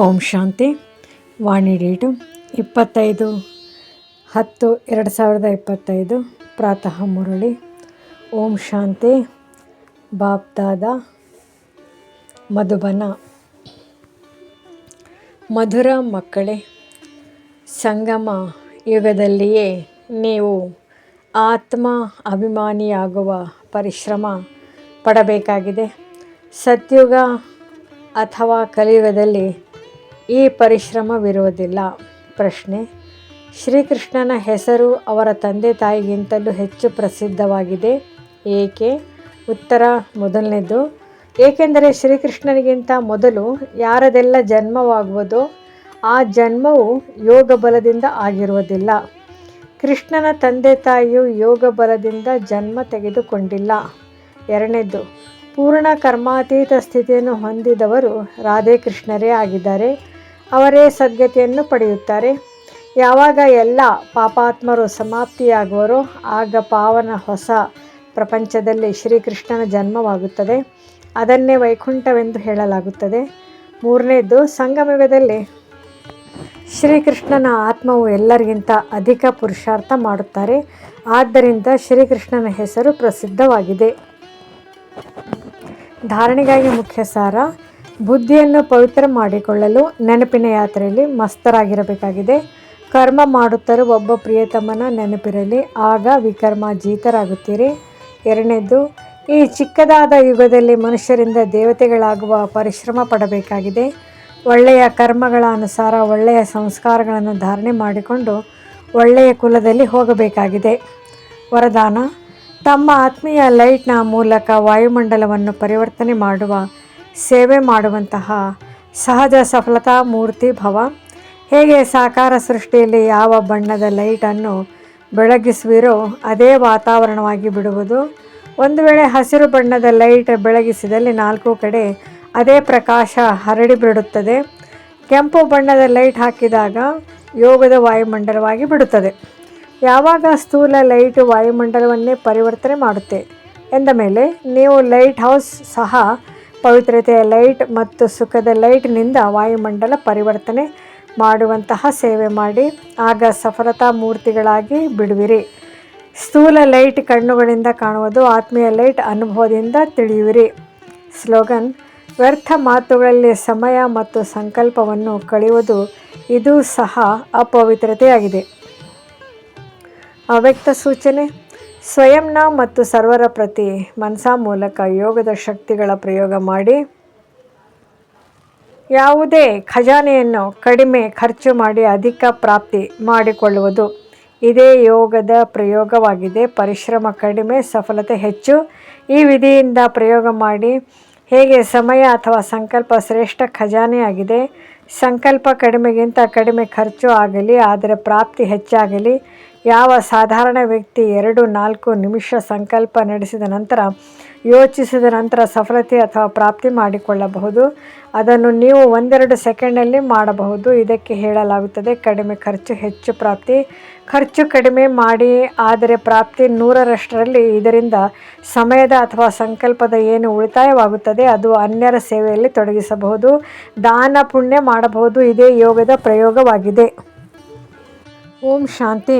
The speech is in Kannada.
ಓಂ ಶಾಂತಿ. ವಾಣಿ ಡೇಟು ಇಪ್ಪತ್ತೈದು ಹತ್ತು ಎರಡು ಸಾವಿರದ ಇಪ್ಪತ್ತೈದು. ಪ್ರಾತಃ ಮುರಳಿ. ಓಂ ಶಾಂತಿ. ಬಾಪ್ದಾದ ಮಧುಬನ. ಮಧುರ ಮಕ್ಕಳೇ, ಸಂಗಮ ಯುಗದಲ್ಲಿಯೇ ನೀವು ಆತ್ಮ ಅಭಿಮಾನಿಯಾಗುವ ಪರಿಶ್ರಮ ಪಡಬೇಕಾಗಿದೆ. ಸತ್ಯುಗ ಅಥವಾ ಕಲಿಯುಗದಲ್ಲಿ ಈ ಪರಿಶ್ರಮವಿರುವುದಿಲ್ಲ ಪ್ರಶ್ನೆ, ಶ್ರೀಕೃಷ್ಣನ ಹೆಸರು ಅವರ ತಂದೆ ತಾಯಿಗಿಂತಲೂ ಹೆಚ್ಚು ಪ್ರಸಿದ್ಧವಾಗಿದೆ. ಏಕೆ? ಉತ್ತರ, ಮೊದಲನೇದು. ಏಕೆಂದರೆ ಶ್ರೀಕೃಷ್ಣನಿಗಿಂತ ಮೊದಲು ಯಾರದೆಲ್ಲ ಜನ್ಮವಾಗುವುದೋ ಆ ಜನ್ಮವು ಯೋಗ ಬಲದಿಂದ ಆಗಿರುವುದಿಲ್ಲ. ಕೃಷ್ಣನ ತಂದೆ ತಾಯಿಯು ಯೋಗ ಬಲದಿಂದ ಜನ್ಮ ತೆಗೆದುಕೊಂಡಿಲ್ಲ. ಎರಡನೇದು, ಪೂರ್ಣ ಕರ್ಮಾತೀತ ಸ್ಥಿತಿಯನ್ನು ಹೊಂದಿದವರು ರಾಧೇಕೃಷ್ಣರೇ ಆಗಿದ್ದಾರೆ. ಅವರೇ ಸದ್ಗತಿಯನ್ನು ಪಡೆಯುತ್ತಾರೆ. ಯಾವಾಗ ಎಲ್ಲ ಪಾಪಾತ್ಮರು ಸಮಾಪ್ತಿಯಾಗುವರೋ ಆಗ ಪಾವನ ಹೊಸ ಪ್ರಪಂಚದಲ್ಲಿ ಶ್ರೀಕೃಷ್ಣನ ಜನ್ಮವಾಗುತ್ತದೆ. ಅದನ್ನೇ ವೈಕುಂಠವೆಂದು ಹೇಳಲಾಗುತ್ತದೆ. ಮೂರನೇದು ಸಂಗಮಯುಗದಲ್ಲಿ ಶ್ರೀಕೃಷ್ಣನ ಆತ್ಮವು ಎಲ್ಲರಿಗಿಂತ ಅಧಿಕ ಪುರುಷಾರ್ಥ ಮಾಡುತ್ತಾರೆ. ಆದ್ದರಿಂದ ಶ್ರೀಕೃಷ್ಣನ ಹೆಸರು ಪ್ರಸಿದ್ಧವಾಗಿದೆ. ಧಾರಣೆಗಾಗಿ ಮುಖ್ಯ ಸಾರ ಬುದ್ಧಿಯನ್ನು ಪವಿತ್ರ ಮಾಡಿಕೊಳ್ಳಲು ನೆನಪಿನ ಯಾತ್ರೆಯಲ್ಲಿ ಮಸ್ತರಾಗಿರಬೇಕಾಗಿದೆ. ಕರ್ಮ ಮಾಡುತ್ತರೂ ಒಬ್ಬ ಪ್ರಿಯತಮನ ನೆನಪಿರಲಿ, ಆಗ ವಿಕರ್ಮ ಜೀತರಾಗುತ್ತೀರಿ ಎರಡನೇದು, ಈ ಚಿಕ್ಕದಾದ ಯುಗದಲ್ಲಿ ಮನುಷ್ಯರಿಂದ ದೇವತೆಗಳಾಗುವ ಪರಿಶ್ರಮ ಪಡಬೇಕಾಗಿದೆ. ಒಳ್ಳೆಯ ಕರ್ಮಗಳ ಅನುಸಾರ ಒಳ್ಳೆಯ ಸಂಸ್ಕಾರಗಳನ್ನು ಧಾರಣೆ ಮಾಡಿಕೊಂಡು ಒಳ್ಳೆಯ ಕುಲದಲ್ಲಿ ಹೋಗಬೇಕಾಗಿದೆ. ವರದಾನ, ತಮ್ಮ ಆತ್ಮೀಯ ಲೈಟ್ನ ಮೂಲಕ ವಾಯುಮಂಡಲವನ್ನು ಪರಿವರ್ತನೆ ಮಾಡುವ ಸೇವೆ ಮಾಡುವಂತಹ ಸಹಜ ಸಫಲತಾ ಮೂರ್ತಿ ಭವ. ಹೇಗೆ ಸಾಕಾರ ಸೃಷ್ಟಿಯಲ್ಲಿ ಯಾವ ಬಣ್ಣದ ಲೈಟನ್ನು ಬೆಳಗಿಸುವಿರೋ ಅದೇ ವಾತಾವರಣವಾಗಿ ಬಿಡುವುದು. ಒಂದು ವೇಳೆ ಹಸಿರು ಬಣ್ಣದ ಲೈಟ್ ಬೆಳಗಿಸಿದಲ್ಲಿ ನಾಲ್ಕು ಕಡೆ ಅದೇ ಪ್ರಕಾಶ ಹರಡಿ ಬಿಡುತ್ತದೆ. ಕೆಂಪು ಬಣ್ಣದ ಲೈಟ್ ಹಾಕಿದಾಗ ಯೋಗದ ವಾಯುಮಂಡಲವಾಗಿ ಬಿಡುತ್ತದೆ. ಯಾವಾಗ ಸ್ಥೂಲ ಲೈಟ್ ವಾಯುಮಂಡಲವನ್ನೇ ಪರಿವರ್ತನೆ ಮಾಡುತ್ತೆ ಎಂದ ಮೇಲೆ ನೀವು ಲೈಟ್ ಹೌಸ್ ಸಹ ಪವಿತ್ರತೆಯ ಲೈಟ್ ಮತ್ತು ಸುಖದ ಲೈಟ್ನಿಂದ ವಾಯುಮಂಡಲ ಪರಿವರ್ತನೆ ಮಾಡುವಂತಹ ಸೇವೆ ಮಾಡಿ, ಆಗ ಸಫಲತಾ ಮೂರ್ತಿಗಳಾಗಿ ಬಿಡುವಿರಿ. ಸ್ಥೂಲ ಲೈಟ್ ಕಣ್ಣುಗಳಿಂದ ಕಾಣುವುದು ಆತ್ಮೀಯ ಲೈಟ್ ಅನುಭವದಿಂದ ತಿಳಿಯುವಿರಿ. ಸ್ಲೋಗನ್, ವ್ಯರ್ಥ ಮಾತುಗಳಲ್ಲಿ ಸಮಯ ಮತ್ತು ಸಂಕಲ್ಪವನ್ನು ಕಳೆಯುವುದು, ಇದು ಸಹ ಅಪವಿತ್ರತೆಯಾಗಿದೆ. ಅವ್ಯಕ್ತ ಸೂಚನೆ ಸ್ವಯಂನ ಮತ್ತು ಸರ್ವರ ಪ್ರತಿ ಮನಸಾ ಮೂಲಕ ಯೋಗದ ಶಕ್ತಿಗಳ ಪ್ರಯೋಗ ಮಾಡಿ ಯಾವುದೇ ಖಜಾನೆಯನ್ನು ಕಡಿಮೆ ಖರ್ಚು ಮಾಡಿ ಅಧಿಕ ಪ್ರಾಪ್ತಿ ಮಾಡಿಕೊಳ್ಳುವುದು. ಇದೇ ಯೋಗದ ಪ್ರಯೋಗವಾಗಿದೆ. ಪರಿಶ್ರಮ ಕಡಿಮೆ, ಸಫಲತೆ ಹೆಚ್ಚು. ಈ ವಿಧಿಯಿಂದ ಪ್ರಯೋಗ ಮಾಡಿ ಹೇಗೆ ಸಮಯ ಅಥವಾ ಸಂಕಲ್ಪ ಶ್ರೇಷ್ಠ ಖಜಾನೆಯಾಗಿದೆ ಸಂಕಲ್ಪ ಕಡಿಮೆಗಿಂತ ಕಡಿಮೆ ಖರ್ಚು ಆಗಲಿ, ಆದರೆ ಪ್ರಾಪ್ತಿ ಹೆಚ್ಚಾಗಲಿ. ಯಾವ ಸಾಧಾರಣ ವ್ಯಕ್ತಿ ಎರಡು ನಾಲ್ಕು ನಿಮಿಷ ಸಂಕಲ್ಪ ನಡೆಸಿದ ನಂತರ ಯೋಚಿಸಿದ ನಂತರ ಸಫಲತೆ ಅಥವಾ ಪ್ರಾಪ್ತಿ ಮಾಡಿಕೊಳ್ಳಬಹುದು. ಅದನ್ನು ನೀವು ಒಂದೆರಡು ಸೆಕೆಂಡಲ್ಲಿ ಮಾಡಬಹುದು. ಇದಕ್ಕೆ ಹೇಳಲಾಗುತ್ತದೆ, ಕಡಿಮೆ ಖರ್ಚು, ಹೆಚ್ಚು ಪ್ರಾಪ್ತಿ. ಖರ್ಚು ಕಡಿಮೆ ಮಾಡಿ, ಆದರೆ ಪ್ರಾಪ್ತಿ ನೂರರಷ್ಟರಲ್ಲಿ ಇದರಿಂದ ಸಮಯದ ಅಥವಾ ಸಂಕಲ್ಪದ ಏನು ಉಳಿತಾಯವಾಗುತ್ತದೆ, ಅದು ಅನ್ಯರ ಸೇವೆಯಲ್ಲಿ ತೊಡಗಿಸಬಹುದು. ದಾನ ಪುಣ್ಯ ಮಾಡಬಹುದು, ಇದೇ ಯೋಗದ ಪ್ರಯೋಗವಾಗಿದೆ. ಓಂ ಶಾಂತಿ.